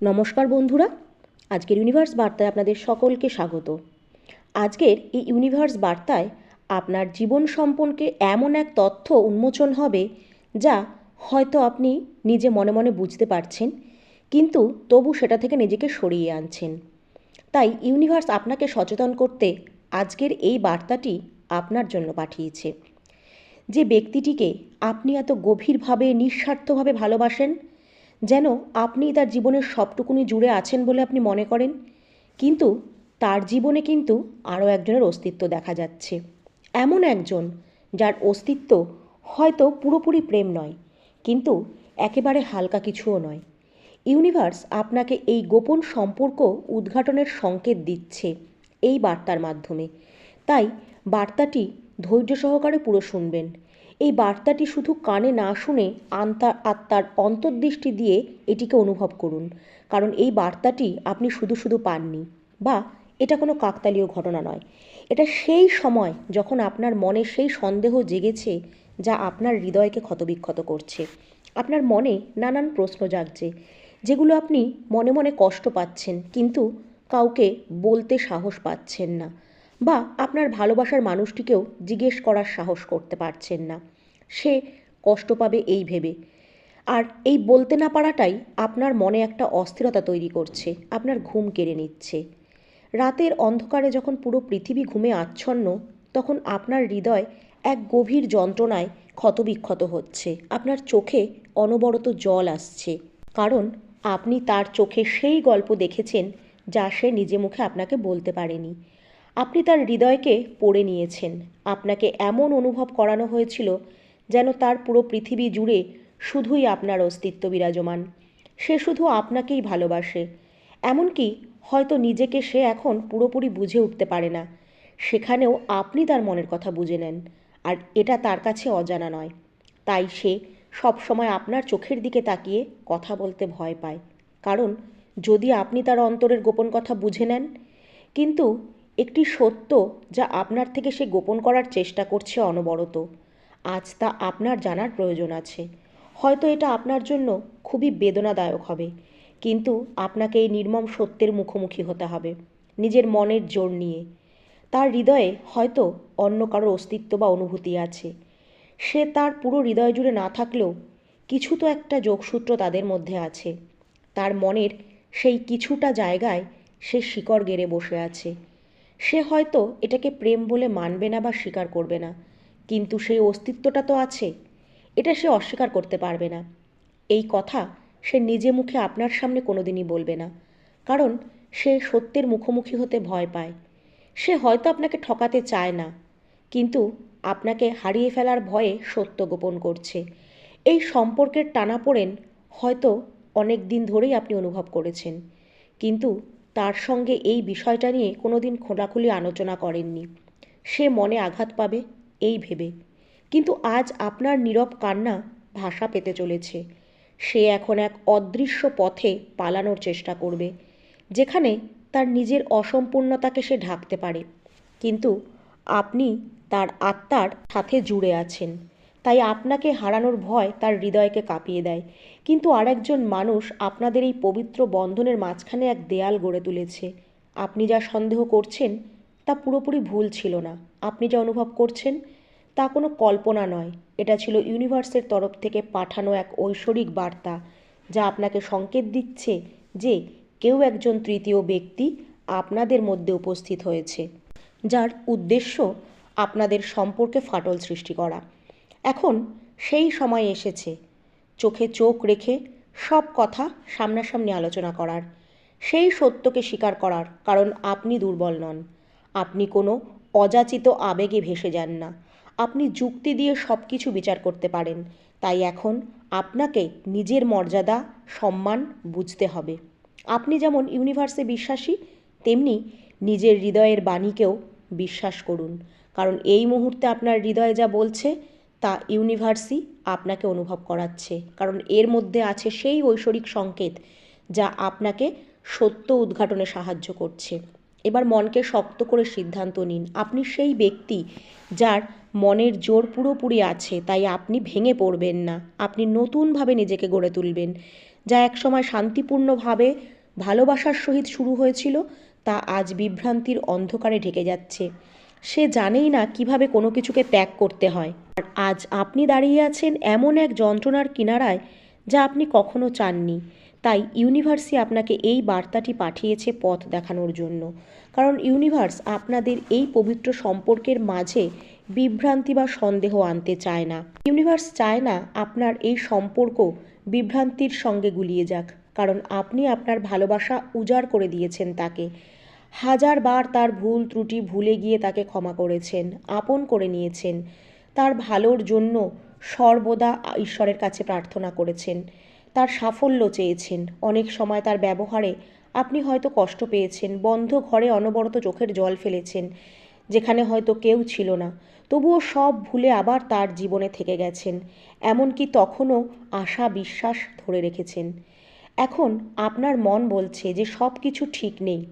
নমস্কার বন্ধুরা, আজকের ইউনিভার্স বার্তায় আপনাদের সকলকে স্বাগত। আজকের এই ইউনিভার্স বার্তায় আপনার জীবন সম্পর্কে এমন এক তথ্য উন্মোচন হবে যা হয়তো আপনি নিজে মনে মনে বুঝতে পারছেন, কিন্তু তবু সেটা থেকে নিজেকে সরিয়ে আনছেন। তাই ইউনিভার্স আপনাকে সচেতন করতে আজকের এই বার্তাটি আপনার জন্য পাঠিয়েছে। যে ব্যক্তিটিকে আপনি এত গভীরভাবে, নিঃস্বার্থভাবে ভালোবাসেন যেন আপনি তার জীবনের সবটুকুনি জুড়ে আছেন বলে আপনি মনে করেন? কিন্তু তার জীবনে কিন্তু আরও একজনের অস্তিত্ব দেখা যাচ্ছে। এমন একজন যার অস্তিত্ব হয়তো পুরোপুরি প্রেম নয়, কিন্তু একেবারে হালকা কিছুও নয়। ইউনিভার্স আপনাকে এই গোপন সম্পর্ক উদ্ঘাটনের সংকেত দিচ্ছে এই বার্তার মাধ্যমে। তাই বার্তাটি ধৈর্য সহকারে পুরো শুনবেন। এই বার্তাটি শুধু কানে না শুনে আন্তার আত্মার অন্তর্দৃষ্টি দিয়ে এটিকে অনুভব করুন। কারণ এই বার্তাটি আপনি শুধু শুধু পাননি বা এটা কোনো কাকতালীয় ঘটনা নয়। এটা সেই সময় যখন আপনার মনে সেই সন্দেহ জেগেছে যা আপনার হৃদয়কে ক্ষতবিক্ষত করছে। আপনার মনে নানান প্রশ্ন জাগছে, যেগুলো আপনি মনে মনে কষ্ট পাচ্ছেন কিন্তু কাউকে বলতে সাহস পাচ্ছেন না। বা আপনার ভালোবাসার মানুষটিকেও জিজ্ঞেস করার সাহস করতে পারছেন না। সে কষ্ট পাবে এই ভেবে। আর এই বলতে না পারাটাই আপনার মনে একটা অস্থিরতা তৈরি করছে, আপনার ঘুম কেড়ে নিচ্ছে। রাতের অন্ধকারে যখন পুরো পৃথিবী ঘুমে আচ্ছন্ন, তখন আপনার হৃদয় এক গভীর যন্ত্রণায় ক্ষতবিক্ষত হচ্ছে। আপনার চোখে অনবরত জল আসছে। কারণ আপনি তার চোখে সেই গল্প দেখেছেন যা সে নিজে মুখে আপনাকে বলতে পারেনি। আপনি তার হৃদয়কে পড়ে নিয়েছেন। আপনাকে এমন অনুভব করানো হয়েছিল যেন তার পুরো পৃথিবী জুড়ে শুধুই আপনার অস্তিত্ব বিরাজমান। সে শুধু আপনাকেই ভালোবাসে। এমনকি হয়তো নিজেকে সে এখন পুরোপুরি বুঝে উঠতে পারে না। সেখানেও আপনি তার মনের কথা বুঝে নেন, আর এটা তার কাছে অজানা নয়। তাই সে সবসময় আপনার চোখের দিকে তাকিয়ে কথা বলতে ভয় পায়। কারণ যদি আপনি তার অন্তরের গোপন কথা বুঝে নেন, কিন্তু একটি সত্য যা আপনার থেকে সে গোপন করার চেষ্টা করছে অনবরত। আজ তা আপনার জানার প্রয়োজন আছে। হয়তো এটা আপনার জন্য খুবই বেদনাদায়ক হবে, কিন্তু আপনাকে এই নির্মম সত্যের মুখোমুখি হতে হবে, নিজের মনের জোর নিয়ে। তার হৃদয়ে হয়তো অন্য কারোর অস্তিত্ব বা অনুভূতি আছে। সে তার পুরো হৃদয় জুড়ে না থাকলেও কিছু তো একটা যোগসূত্র তাদের মধ্যে আছে। তার মনের সেই কিছুটা জায়গায় সে শিকড় গেড়ে বসে আছে। সে হয়তো এটাকে প্রেম বলে মানবে না বা স্বীকার করবে না। কিন্তু সেই অস্তিত্বটা তো আছে। এটা সে অস্বীকার করতে পারবে না। এই কথা সে নিজে মুখে আপনার সামনে কোনোদিনই বলবে না। কারণ সে সত্যের মুখোমুখি হতে ভয় পায়। সে হয়তো আপনাকে ঠকাতে চায় না। কিন্তু আপনাকে হারিয়ে ফেলার ভয়ে সত্য গোপন করছে। এই সম্পর্কের টানাপোড়েন হয়তো অনেক দিন ধরেই আপনি অনুভব করেছেন। কিন্তু তার সঙ্গে এই বিষয়টা নিয়ে কোনোদিন খোলাখুলি আলোচনা করেননি। সে মনে আঘাত পাবে, এই ভেবে। কিন্তু আজ আপনার নীরব কান্না ভাষা পেতে চলেছে। সে এখন এক অদৃশ্য পথে পালানোর চেষ্টা করবে, যেখানে তার নিজের অসম্পূর্ণতাকে সে ঢাকতে পারে। কিন্তু আপনি তার আত্মার সাথে জুড়ে আছেন। তাই আপনাকে হারানোর ভয় তার হৃদয়কে কাঁপিয়ে দেয়। কিন্তু আরেকজন মানুষ আপনাদের এই পবিত্র বন্ধনের মাঝখানে এক দেয়াল গড়ে তুলেছে। আপনি যা সন্দেহ করছেন, তা পুরোপুরি ভুল ছিল না। আপনি যা অনুভব করছেন, তা কোনো কল্পনা নয়। এটা ছিল ইউনিভার্সের তরফ থেকে পাঠানো এক ঐশ্বরিক বার্তা, যা আপনাকে সংকেত দিচ্ছে যে কেউ একজন তৃতীয় ব্যক্তি আপনাদের মধ্যে উপস্থিত হয়েছে, যার উদ্দেশ্য আপনাদের সম্পর্কে ফাটল সৃষ্টি করা। এখন সেই সময় এসেছে। চোখে চোখ রেখে সব কথা সামনাসামনি আলোচনা করার, সেই সত্যকে স্বীকার করার, কারণ আপনি দুর্বল নন। আপনি কোনো অযাচিত আবেগে ভেসে যান না। আপনি যুক্তি দিয়ে সব কিছু বিচার করতে পারেন। তাই এখন আপনাকে নিজের মর্যাদা, সম্মান বুঝতে হবে। আপনি যেমন ইউনিভার্সে বিশ্বাসী, তেমনি নিজের হৃদয়ের বাণীকেও বিশ্বাস করুন। কারণ এই মুহূর্তে আপনার হৃদয়ে যা বলছে তা ইউনিভার্সই আপনাকে অনুভব করাচ্ছে। কারণ এর মধ্যে আছে সেই ঐশ্বরিক সংকেত যা আপনাকে সত্য উদ্ঘাটনে সাহায্য করছে। এবার মনকে শক্ত করে সিদ্ধান্ত নিন। আপনি সেই ব্যক্তি যার মনের জোর পুরোপুরি আছে, তাই আপনি ভেঙে পড়বেন না। আপনি নতুনভাবে নিজেকে গড়ে তুলবেন। যা একসময় শান্তিপূর্ণভাবে ভালোবাসার সহিত শুরু হয়েছিল, তা আজ বিভ্রান্তির অন্ধকারে ঢেকে যাচ্ছে। সে জানেই না কীভাবে কোনো কিছুকে ত্যাগ করতে হয়। আজ আপনি দাঁড়িয়ে আছেন এমন এক যন্ত্রণার কিনারায় যা আপনি কখনো চাননি। তাই ইউনিভার্সই আপনাকে এই বার্তাটি পাঠিয়েছে পথ দেখানোর জন্য। কারণ ইউনিভার্স আপনাদের এই পবিত্র সম্পর্কের মাঝে বিভ্রান্তি বা সন্দেহ আনতে চায় না। ইউনিভার্স চায় না আপনার এই সম্পর্ক বিভ্রান্তির সঙ্গে গুলিয়ে যাক। কারণ আপনি আপনার ভালোবাসা উজাড় করে দিয়েছেন তাকে। হাজারবার তার ভুল ত্রুটি ভুলে গিয়ে তাকে ক্ষমা করেছেন, আপন করে নিয়েছেন। তার ভালোর জন্য সর্বদা ঈশ্বরের কাছে প্রার্থনা করেছেন। তার সাফল্য চেয়েছেন। অনেক সময় তার ব্যবহারে আপনি হয়তো কষ্ট পেয়েছেন, বন্ধ ঘরে অনবরত চোখের জল ফেলেছেন, যেখানে হয়তো কেউ ছিল না। তবুও সব ভুলে আবার তার জীবনে থেকে গেছেন, এমনকি তখনও আশা, বিশ্বাস ধরে রেখেছেন। এখন আপনার মন বলছে যে সব কিছু ঠিক নেই।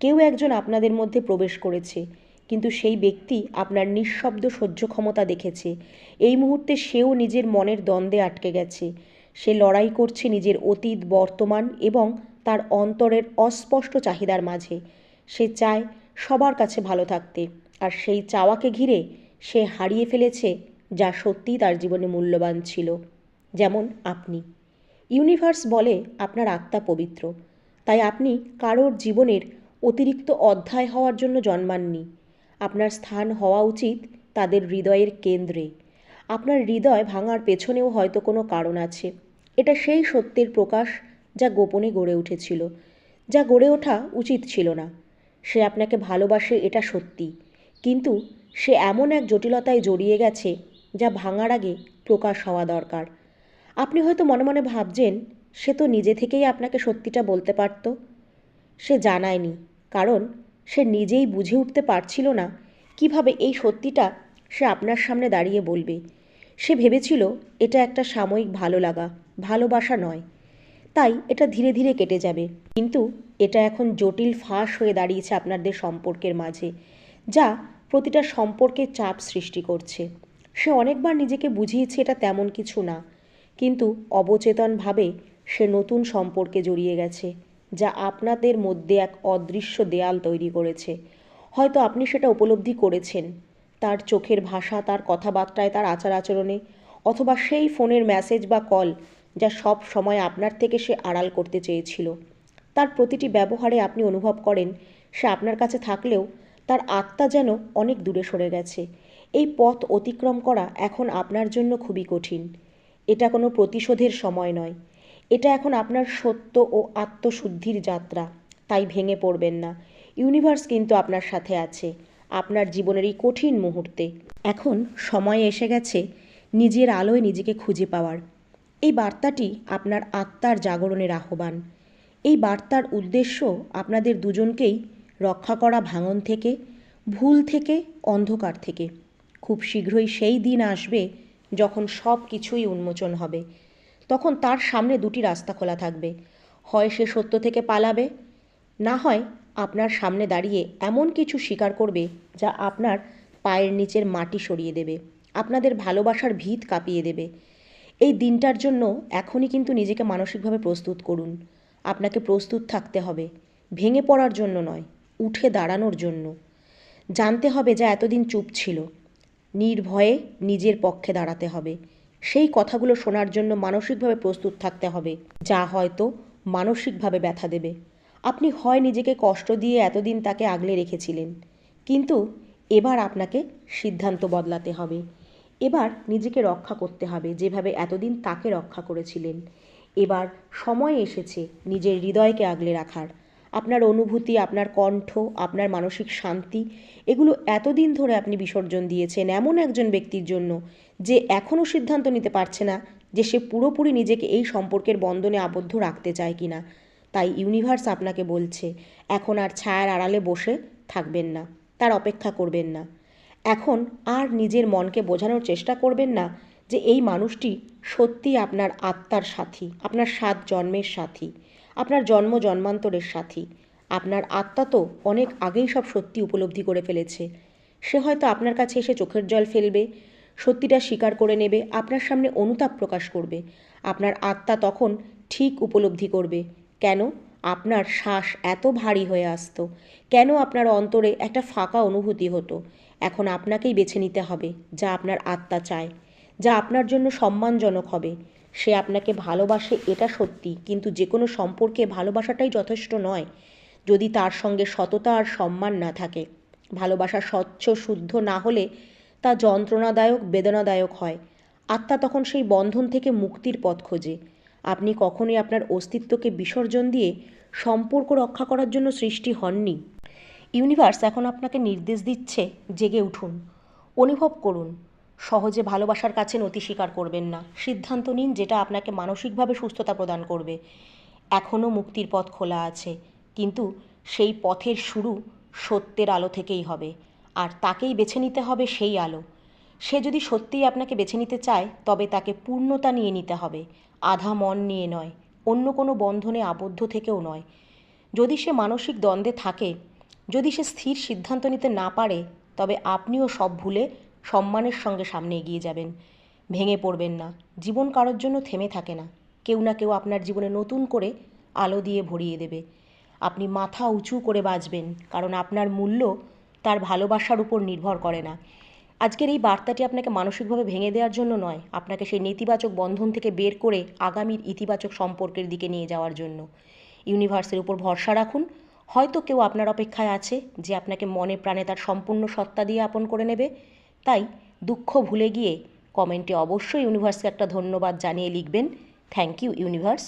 কেউ একজন আপনাদের মধ্যে প্রবেশ করেছে। কিন্তু সেই ব্যক্তি আপনার নিঃশব্দ সহ্য ক্ষমতা দেখেছে। এই মুহূর্তে সেও নিজের মনের দ্বন্দ্বে আটকে গেছে। সে লড়াই করছে নিজের অতীত, বর্তমান এবং তার অন্তরের অস্পষ্ট চাহিদার মাঝে। সে চায় সবার কাছে ভালো থাকতে আর সেই চাওয়াকে ঘিরে সে হারিয়ে ফেলেছে যা সত্যিই তার জীবনে মূল্যবান ছিল। যেমন আপনি। ইউনিভার্স বলে আপনার আত্মা পবিত্র। তাই আপনি কারোর জীবনের অতিরিক্ত অধ্যায় হওয়ার জন্য জন্মাননি। আপনার স্থান হওয়া উচিত তাদের হৃদয়ের কেন্দ্রে। আপনার হৃদয় ভাঙার পেছনেও হয়তো কোনো কারণ আছে। এটা সেই সত্যের প্রকাশ যা গোপনে গড়ে উঠেছিল, যা গড়ে ওঠা উচিত ছিল না। সে আপনাকে ভালোবাসে এটা সত্যি, কিন্তু সে এমন এক জটিলতায় জড়িয়ে গেছে যা ভাঙার আগে প্রকাশ হওয়া দরকার। আপনি হয়তো মনে মনে ভাবছেন, সে তো নিজে থেকেই আপনাকে সত্যিটা বলতে পারত। সে জানায়নি, কারণ সে নিজেই বুঝে উঠতে পারছিল না কীভাবে এই সত্যিটা সে আপনার সামনে দাঁড়িয়ে বলবে। সে ভেবেছিল এটা একটা সাময়িক ভালো লাগা, ভালোবাসা নয়। তাই এটা ধীরে ধীরে কেটে যাবে। কিন্তু এটা এখন জটিল ফাঁস হয়ে দাঁড়িয়েছে আপনাদের সম্পর্কের মাঝে, যা প্রতিটা সম্পর্কে চাপ সৃষ্টি করছে। সে অনেকবার নিজেকে বুঝিয়েছে এটা তেমন কিছু না, কিন্তু অবচেতনভাবে সে নতুন সম্পর্কে জড়িয়ে গেছে। যা আপনাদের মধ্যে এক অদৃশ্য দেয়াল তৈরি করেছে। হয়তো আপনি সেটা উপলব্ধি করেছেন। তার চোখের ভাষা, তার কথাবার্তায়, তার আচার আচরণে অথবা সেই ফোনের মেসেজ বা কল যা সব সময় আপনার থেকে সে আড়াল করতে চেয়েছিল। তার প্রতিটি ব্যবহারে আপনি অনুভব করেন, সে আপনার কাছে থাকলেও তার আত্মা যেন অনেক দূরে সরে গেছে। এই পথ অতিক্রম করা এখন আপনার জন্য খুবই কঠিন। এটা কোনো প্রতিশোধের সময় নয়। এটা এখন আপনার সত্য ও আত্মশুদ্ধির যাত্রা, তাই ভেঙে পড়বেন না। ইউনিভার্স কিন্তু আপনার সাথে আছে, আপনার জীবনের এই কঠিন মুহূর্তে। এখন সময় এসে গেছে নিজের আলোয় নিজেকে খুঁজে পাওয়ার। এই বার্তাটি আপনার আত্মার জাগরণের আহ্বান। এই বার্তার উদ্দেশ্য আপনাদের দুজনকেই রক্ষা করা ভাঙন থেকে, ভুল থেকে, অন্ধকার থেকে। খুব শীঘ্রই সেই দিন আসবে যখন সব কিছুই উন্মোচন হবে। তখন তার সামনে দুটি রাস্তা খোলা থাকবে। হয় সে সত্য থেকে পালাবে, না হয় আপনার সামনে দাঁড়িয়ে এমন কিছু স্বীকার করবে যা আপনার পায়ের নিচের মাটি সরিয়ে দেবে, আপনাদের ভালোবাসার ভিত কাঁপিয়ে দেবে। এই দিনটার জন্য এখনই কিন্তু নিজেকে মানসিকভাবে প্রস্তুত করুন। আপনাকে প্রস্তুত থাকতে হবে, ভেঙে পড়ার জন্য নয়, উঠে দাঁড়ানোর জন্য। জানতে হবে যা এতদিন চুপ ছিল। নির্ভয়ে নিজের পক্ষে দাঁড়াতে হবে। সেই কথাগুলো শোনার জন্য মানসিকভাবে প্রস্তুত থাকতে হবে। যা হয়তো মানসিকভাবে ব্যথা দেবে। আপনি হয় নিজেকে কষ্ট দিয়ে এতদিন তাকে আগলে রেখেছিলেন, কিন্তু এবার আপনাকে সিদ্ধান্ত বদলাতে হবে। এবার নিজেকে রক্ষা করতে হবে, যেভাবে এতদিন তাকে রক্ষা করেছিলেন। এবার সময় এসেছে নিজের হৃদয়কে আগলে রাখার। আপনার অনুভূতি, আপনার কণ্ঠ, আপনার মানসিক শান্তি, এগুলো এতদিন ধরে আপনি বিসর্জন দিয়েছেন এমন একজন ব্যক্তির জন্য যে এখনও সিদ্ধান্ত নিতে পারছে না যে সে পুরোপুরি নিজেকে এই সম্পর্কের বন্ধনে আবদ্ধ রাখতে চায় কি না তাই ইউনিভার্স আপনাকে বলছে, এখন আর ছায়ার আড়ালে বসে থাকবেন না, তার অপেক্ষা করবেন না। এখন আর নিজের মনকে বোঝানোর চেষ্টা করবেন না যে এই মানুষটি সত্যিই আপনার আত্মার সাথী, আপনার সাত জন্মের সাথী। আপনার জন্ম জন্মান্তরের সাথী। আপনার আত্মা তো অনেক আগেই সব সত্যি উপলব্ধি করে ফেলেছে। সে হয়তো আপনার কাছে এসে চোখের জল ফেলবে, সত্যিটা স্বীকার করে নেবে, আপনার সামনে অনুতাপ প্রকাশ করবে। আপনার আত্মা তখন ঠিক উপলব্ধি করবে। কেন? আপনার শ্বাস এত ভারী হয়ে আসতো। কেন আপনার অন্তরে একটা ফাঁকা অনুভূতি হতো? এখন আপনাকেই বেছে নিতে হবে যা আপনার আত্মা চায়, যা আপনার জন্য সম্মানজনক হবে। সে আপনাকে ভালোবাসে এটা সত্যি, কিন্তু যে কোনো সম্পর্কে ভালোবাসাটাই যথেষ্ট নয়, যদি তার সঙ্গে সততা আর সম্মান না থাকে। ভালোবাসা স্বচ্ছ, শুদ্ধ না হলে তা যন্ত্রণাদায়ক, বেদনাদায়ক হয়। আত্মা তখন সেই বন্ধন থেকে মুক্তির পথ খোঁজে। আপনি কখনোই আপনার অস্তিত্বকে বিসর্জন দিয়ে সম্পর্ক রক্ষা করার জন্য সৃষ্টি হননি। ইউনিভার্স এখন আপনাকে নির্দেশ দিচ্ছে, জেগে উঠুন, অনুভব করুন। সহজে ভালোবাসার কাছে নতি স্বীকার করবেন না। সিদ্ধান্ত নিন যেটা আপনাকে মানসিকভাবে সুস্থতা প্রদান করবে। এখনও মুক্তির পথ খোলা আছে, কিন্তু সেই পথের শুরু সত্যের আলো থেকেই হবে, আর তাকেই বেছে নিতে হবে সেই আলো। সে যদি সত্যিই আপনাকে বেছে নিতে চায়, তবে তাকে পূর্ণতা নিয়ে নিতে হবে, আধা মন নিয়ে নয়, অন্য কোনো বন্ধনে আবদ্ধ থেকেও নয়। যদি সে মানসিক দ্বন্দ্বে থাকে, যদি সে স্থির সিদ্ধান্ত নিতে না পারে, তবে আপনিও সব ভুলে সম্মানের সঙ্গে সামনে এগিয়ে যাবেন। ভেঙে পড়বেন না। জীবন কারোর জন্য থেমে থাকে না। কেউ না কেউ আপনার জীবনে নতুন করে আলো দিয়ে ভরিয়ে দেবে। আপনি মাথা উঁচু করে বাঁচবেন কারণ আপনার মূল্য তার ভালোবাসার উপর নির্ভর করে না। আজকের এই বার্তাটি আপনাকে মানসিকভাবে ভেঙে দেওয়ার জন্য নয়, আপনাকে সেই নেতিবাচক বন্ধন থেকে বের করে আগামীর ইতিবাচক সম্পর্কের দিকে নিয়ে যাওয়ার জন্য। ইউনিভার্সের উপর ভরসা রাখুন। হয়তো কেউ আপনার অপেক্ষায় আছে যে আপনাকে মনে প্রাণে তার সম্পূর্ণ সত্তা দিয়ে আপন করে নেবে। তাই দুঃখ ভুলে গিয়ে কমেন্টে অবশ্যই ইউনিভার্সকে একটা ধন্যবাদ জানিয়ে লিখবেন। Thank you universe